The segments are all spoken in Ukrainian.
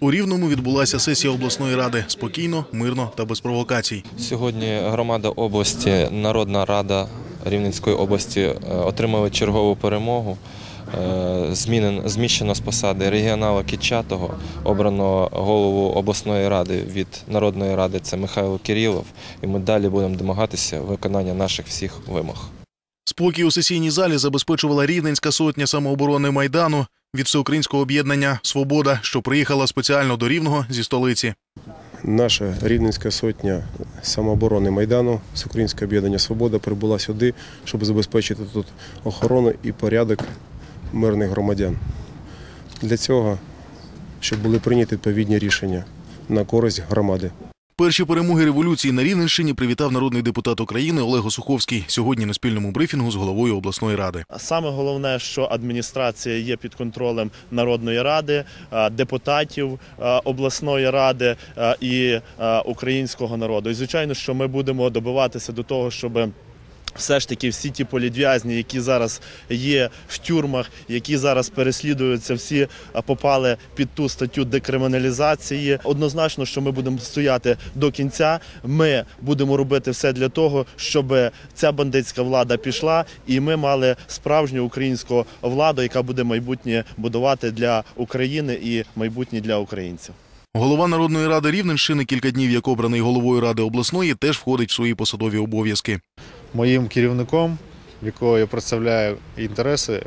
У Рівному відбулася сесія обласної ради спокійно, мирно та без провокацій. Сьогодні громада області, Народна рада Рівненської області е, отримали чергову перемогу. Е, Змінен, зміщено з посади регіонала Кічатого, обрано голову обласної ради від Народної ради це Михайло Кирилов. І ми далі будемо домагатися виконання наших всіх вимог. Спокій у сесійній залі забезпечувала Рівненська сотня самооборони Майдану від всеукраїнського об'єднання Свобода, що приїхала спеціально до Рівного зі столиці. Наша Рівненська сотня самооборони Майдану, Всеукраїнське об'єднання Свобода прибула сюди, щоб забезпечити тут охорону і порядок мирних громадян. Для цього, щоб були прийняті відповідні рішення на користь громади. Перші перемоги революції на Рівненщині привітав народний депутат України Олег Осуховський сьогодні на спільному брифінгу з головою обласної ради. Саме головне, що адміністрація є під контролем Народної ради, е, депутатів е, обласної ради е, і українського народу. І звичайно, що ми будемо добиватися до того, щоб все ж таки всі ті політв'язні, які зараз є в тюрмах, які зараз переслідуються, всі е, попали під ту статтю декриміналізації. Однозначно, що ми будемо стояти до кінця. Ми будемо робити все для того, щоб ця бандитська влада пішла, і ми мали справжню українську владу, яка буде майбутнє будувати для України і майбутнє для українців. Голова Народної ради Рівненщини, кілька днів як обраний головою ради обласної, теж входить в свої посадові обов'язки. Моїм керівником, в якого я представляю інтереси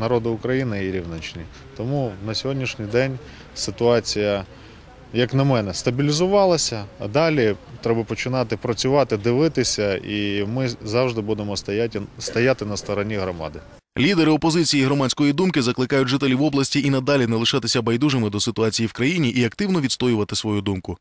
народу України і Рівненщини. Тому на сьогоднішній день ситуація, як на мене, стабілізувалася, а далі треба починати працювати, дивитися, і ми завжди будемо стояти, стояти на стороні громади. Лідери опозиції громадської думки закликають жителів області і надалі не лишатися байдужими до ситуації в країні і активно відстоювати свою думку.